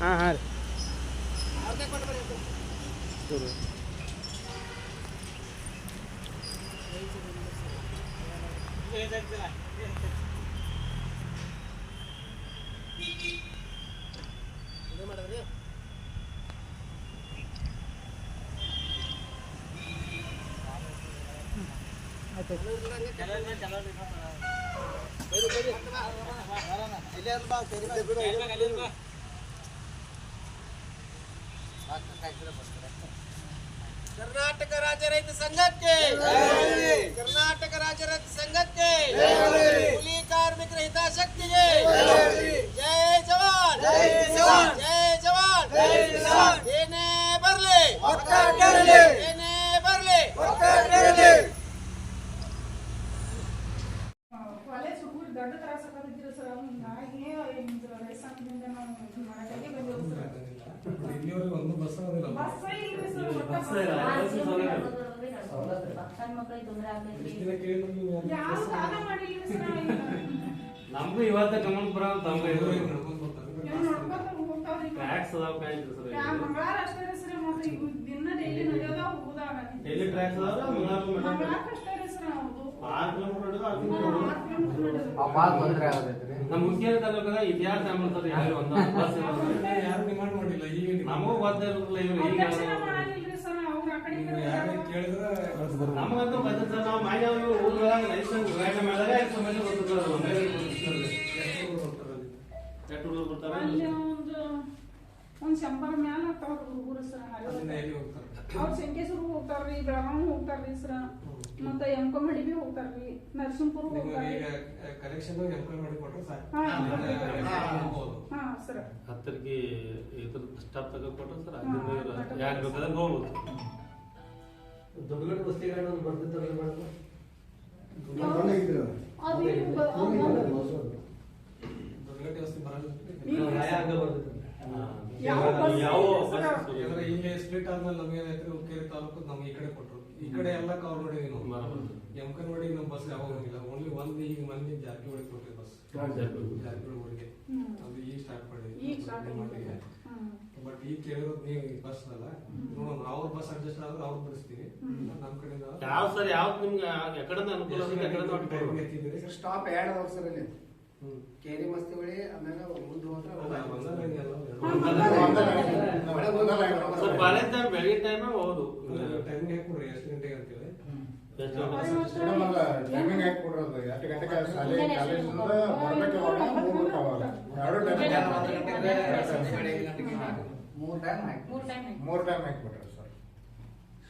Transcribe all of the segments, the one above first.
हाँ हाँ Thank you. Karnataka ರಾಜ್ಯ ರೈತ ಸಂಘಕ್ಕೆ, ಕರ್ನಾಟಕ ರಾಜ್ಯ ರೈತ ಸಂಘಕ್ಕೆ ಕೂಲಿ ಕಾರ್ಮಿಕರ ಹಿತಾಸಕ್ತಿಗೆ, ಜೈ ಜವಾನ್ ಜೈ ಜವಾನ್, ಏನೇ ಬರಲಿ ಕಾಲೇಜ್ ಹುಡುಗರು ದೊಡ್ಡ ತ್ರಾಸ ಆಗತ್ತಿದ್ರು ಸರ್ ಹಿಂಗಾಗಿ ಹಿಂಗೆ ರೈಸಾಂಗದಿಂದ ನಾವು ಇದು ಮಾಡಕ್ಕಾಗಿ ಬಂದೇವು. ಸರ್ ಇಲ್ಲಿವರೆಗೆ ಒಂದು ಬಸ್ ಆಗೋದಿಲ್ಲ ಬಸ್ ಇಲ್ರಿ ಸರ್ ಒಟ್ಟ ಬಸ್ ಇಲ್ಲ. ಸಣ್ಣ ಮಕ್ಕಳಿಗೆ ತೊಂದರೆ ಆಗ್ತೈತಿ ಎಷ್ಟು ದಿನ ಕೇಳಿದ್ರು ನೀವು ಯಾರು ಯಾವ ಬಸ್ ದಾನ ಸರ್ ಈಗ. ಇವತ್ತ ಗಮನ ಬರ ಅಂತ ನಡ್ಕೊಂಡ್ ಬರ್ತಾರೆ. ನೋಡ್ಕೊಂತ ಹೋಗ್ತಾವ್ರಿ ಟ್ರ್ಯಾಕ್ಸ್ ಅದಾವ ಕಾಯ್ತು ಸರ್ ಯಾ ಅಷ್ಟೇ ಸರ್ ಮತ್ತೆ ಈಗ ದಿನ ಡೈಲಿ ನಡೆಯೋದ ಹೋಗುದಾಗ ಎಲ್ಲಿ ಟ್ರ್ಯಾಕ್ಸ್ ಅದಾವ ಮಂಗಳಾರ ಮಂಗಳಾರ ಅಷ್ಟೇ. ರೀ ನಮ್ಮ ಮುಖ್ಯ ತಾಲೂಕಾಗ ಇತಿಹಾಸ ಅಂಬರ್ತದೆ ಯಾರು ಒಂದ ಬಸ್ ಯಾರು ಡಿಮಾಂಡ್ ಮಾಡಿಲ್ಲ ಈಗ ನಮಗೂ? ಗೊತ್ತೇ ಇರಲಿಲ್ಲ ಇವ್ರು ಈಗ ಕೇಳಿದ್ರೆ ನಮಗಂತೂ ಗೊತ್ತಿಲ್ಲ ನಾವು ಮಾನ್ಯ ಇವ್ರು ಊರೊಳಗೆ ಲೈಸೆನ್ಸ್ ಹೋರಾಟ ಮಾಡಿದಾಗ ಎಷ್ಟು ಮಂದಿ ಎಷ್ಟು ಬರ್ತಾರೆ ಒಂದು ಶಂಬರ್ ಮ್ಯಾಲ ಆಗ್ತಾವ ಹುಡುಗರು ಸರ್ ಅವ್ರ ಶಂಕೇಶ್ವರ ಹೋಗ್ತಾರ್ರಿ ಬೆಳಗಾವಿ ಹೋಗ್ತಾರ್ರಿ ಸರ್. ಮತ್ತೆ ಎಮ್ಕಮಡಿ ಬಿ ಹೋಗ್ತಾರ್ರಿ ನರಸಿಂಹಪುರ ನಿಮ್ಗೆ ಹೋಗ್ತಾರ್ರಿ. ಸರ್. ಹತ್ತರಿಗೆ ಇದ್ರ ಸ್ಟಾಪ್ ತಗೊಂಡ್ಕೊಟ್ರೆ ಸರ್ ಹಾ, ಅಲ್ಲಿಂದ ಇವ್ರು ಕಟ್ಟ- ಯಾರು ಬೇಕಾದ್ರೆ ನೋಡ್ಬೋದು. ದೊಡ್ಡ ಬಸ್ತಿಗಳನ್ನ ಬರ್ತಿರ್ತಾರಲ್ಲ ಮೇಡಮ್ ಅದು ಇಲ್ಲಿ ಬ- ಅದು ಒಂದು- ದೊಡ್ಡಗಟ್ಟಿ ವಸ್ತಿ ಬರಲ್ಲ ಇಲ್ಲ. ಹಂಗ ಬರ್ತಿರ್ತಾರೆ ಯಾವ ಬಸ್ ಯಾವ ಇಲ್ಲ ಬಸ್ ಸರ್? ಸರಿ. ಯಾಕಂದ್ರೆ ಇಲ್ಲಿ ಸ್ಪ್ಲಿಟ್ ಆದ್ಮೇಲೆ ನಮ್ಗೆ ಏನಾಯ್ತು ಹುಕ್ಕೇರಿ ತಾಲೂಕು ನಮ್ಗೆ ಈ ಕಡೆ ಕೊಟ್ರು. ಈ ಕಡೆ ಎಲ್ಲ ಕವರ್ ಮಾಡಿದ್ವಿ ನಾವು. ಬರೋಬ್ಬರ. ನಮ್ ನಮ್ಮ ಬಸ್ ಯಾವಾಗ ಹೋಗಿಲ್ಲ. ಓನ್ಲಿ ಒಂದ್ ಈಗ ಮಂದಿ ಜಾರಕಿಹೊಳಿ ಕೊಟ್ಟಿವಿ ಬಸ್. ಜಾರಕಿಹೊಳಿ ಊರಿಗೆ. ಹ್ಮ್. ಅದು ಈಗ ಸ್ಟಾರ್ಟ್ ಮಾಡಿದ್ವಿ. ಬಟ್ ಈಗ ಕೇಳಿರೋದು ನೀವು ಬಸ್ ಅಲ್ಲ. ನೋಡೋಣ ಅವ್ರ ಬಸ್ ಅಡ್ಜಸ್ಟ್ ಆದ್ರೆ ಅವ್ರು ಬಿಡಿಸ್ತೀವಿ. ನಮ್ ಕಡೆಯಿಂದ ಯಾವ ಸರ್ ಯಾವ್ದು ನಿಮ್ಗೆ ಎಕಡೆ ಅನುಕೂಲ ಸ್ಟಾಪ್ ಎರಡು ಸರ್ ಇಲ್ಲಿ ಹ್ಮ್ ಕೇರಿ ಮಸ್ತಿ ಹೊಳಿ ಮುಂದೆ ಹೋದ್ರೆ ಟೈಮ್ ಬೆಳಿಗ್ಗೆ ಟೈಮ್ ಹೌದು. ಟೈಮಿಂಗ್ ಎಷ್ಟು ಗಂಟೆಗೆ ಅಂತೇಳಿ ಟೈಮಿಂಗ್ ಹಾಕಿ ಕೊಡ್ರದು ಎಷ್ಟು ಗಂಟೆಗೆ ಶಾಲೆ ಕಾಲೇಜಿಂದ ಬರ್ಬೇಕು ಅವಾಗ ಹೋಗ್ಬೇಕು ಅವಾಗ ಎರಡು ಟೈಮ್ ಮೂರು ಟೈಮ್ ಹಾಕಿ ಮೂರ್ ಟೈಮ್ ಮೂರು ಟೈಮ್ ಹಾಕ್ಬಿಟ್ರಿ ಸರ್.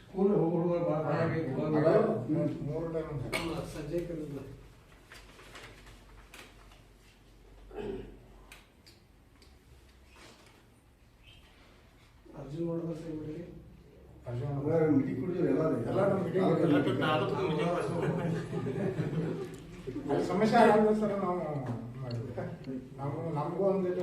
ಸ್ಕೂಲ್ ಹೋಗಿ ಹುಡುಗರು ಭಾಳ ಮೂರು ಟೈಮ್ ಸಂಜೆ ಕರೆದಿಲ್ಲ ಅರ್ಜುನ್ ನೋಡಿದ್ರೆ ಅಲ್ಲಿ ಸಮಸ್ಯೆ ಆಗಲ್ಲ ಸರ್ ನಾವು ನಾವು ನಮ್ಗೂ ನಮಗೂ ಒಂದಿಲ್ಲ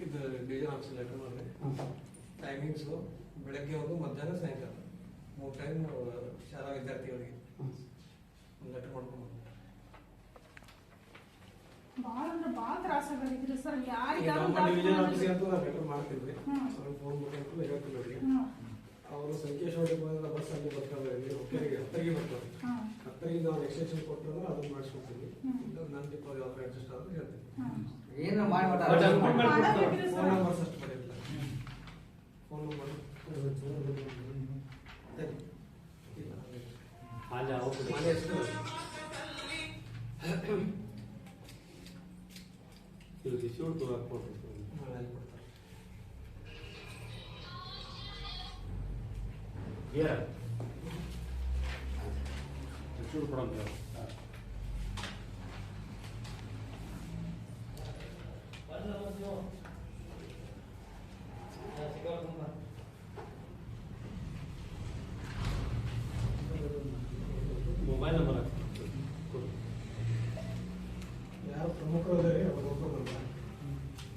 ಇದು ಡೀಸೆಲ್ ಆಫೀಸ್ ಲೆಟರ್ ಮಾಡಿ ಟೈಮಿಂಗ್ಸು ಬೆಳಗ್ಗೆ ಒಂದು ಮಧ್ಯಾಹ್ನ ಸಾಯಂಕಾಲ. ಮೂರು ಟೈಮ್ ಶಾಲಾ ವಿದ್ಯಾರ್ಥಿಗಳಿಗೆ ಲೆಟರ್ ಮಾಡ್ಕೊಂಡು ಬಾಳ ಅಂದ್ರೆ ಬಾಳ ತ್ರಾಸ ಆಗೈತ್ರಿ ಸರ್. ಈಗ ನಮ್ಮ ಡಿವಿಷನ್ ಆಫೀಸ್ಗೆ ಅಂತೂ ನಾವು ಲೆಟರ್ ಮಾಡ್ತಿದ್ವಿ. ಫೋನ್ ಮುಖಾಂತರ ಹೇಳ್ತೀವಿ ಅವ್ರಿಗೆ. ಅವರು ಸಂಕೇಶ್ವರಿಗೆ ಬಂದ ಬಸ್ ಅಲ್ಲಿ ಬರ್ತಾರೆ. ಹುಕ್ಕೇರಿಗೆ ಹತ್ತರಿಗೆ ಬರ್ತಾರೆ. ಹ್ಮ್. ಹತ್ತರಿಂದ ಅವ್ರು ಎಕ್ಸ್ಟೆನ್ಷನ್ ಕೊಟ್ಟರು ಅದನ್ನು ಮಾಡಿಸ್ಕೊಡ್ತೀವಿ. ಇಲ್ಲ ನನ್ನ ಡಿಪೋ ಯಾವ್ದು ಅಡ್ಜಸ್ಟ್ ಆದ್ರೆ ಹೇಳ್ತೀನಿ. ಏನು ಮಾಡಿ But ಅನುಕೂಲ ಫೋನ್ ನಂಬರ್ಸ್ ಅಷ್ಟು ಬರೆಯಿಲ್ಲ ಫೋನ್ ನಂಬರ್ ಇದು ರಿಸೀವ್ ತಗೋಕ್ ಕೊಡ್ರಿ ಅಲ್ಲಿ ಕೊಡ್ತಾರೆ ಕ್ಲಿಯರ್ ರಿಸೀವ್ ಕೊಡಂತ ಮೊಬೈಲ್ ನಂಬರ್ ಕೊಡು ಯಾರು ಪ್ರಮುಖರು ಅದಾರೆ ಅವ್ರು ಒಬ್ಬರು ಬರ್ತಾರೆ ನೀವು ಪ್ಯಾಕ್ ಮಾಡ್ಬೋದು ಪೆನ್ ಕೊಡ ಅಲ್ಲಿ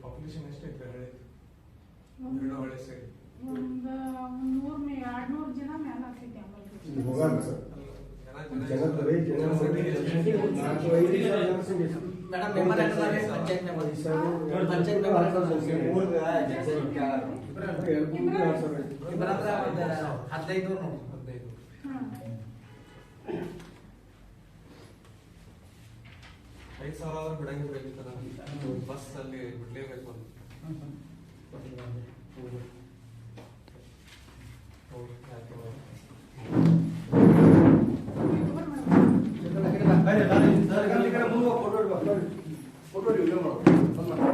ಪಾಪ್ಯುಲೇಷನ್ ಎಷ್ಟೈತೆ ಹಳ್ಳಿ ಒಂದು ಎರಡು ಹಳ್ಳಿ ಸೇರಿ ಒಂದು ನೂರ್ ಮೇ ಎರಡ್ ನೂರ್ ಜನ ಮ್ಯಾಲ ಆಗ್ತೈತಿ ಇಲ್ಲಿ ಹೋಗಲ್ಲ ಸರ್ ಜನ ಬರೀ ಜನ ನಾಲ್ಕು ಐದು ಸಾವಿರ ಜನಸಂಖ್ಯೆ ಸರ್. ಮೇಡಮ್ ಪಂಚಾಯತ್ ಪಂಚಾಯತ್ ಹದಿನೈದು ಹದಿನೈದು. ಹ್ಮ್ ಐದು ಸಾವಿರ ಆದ್ರೆ ಬಿಡಂಗಿಲ್ಲ ಇಲ್ಲಿ ತನಕ ಬಸ್ ಅಲ್ಲಿ ಬಿಡ್ಲೇಬೇಕು ಅಂತ.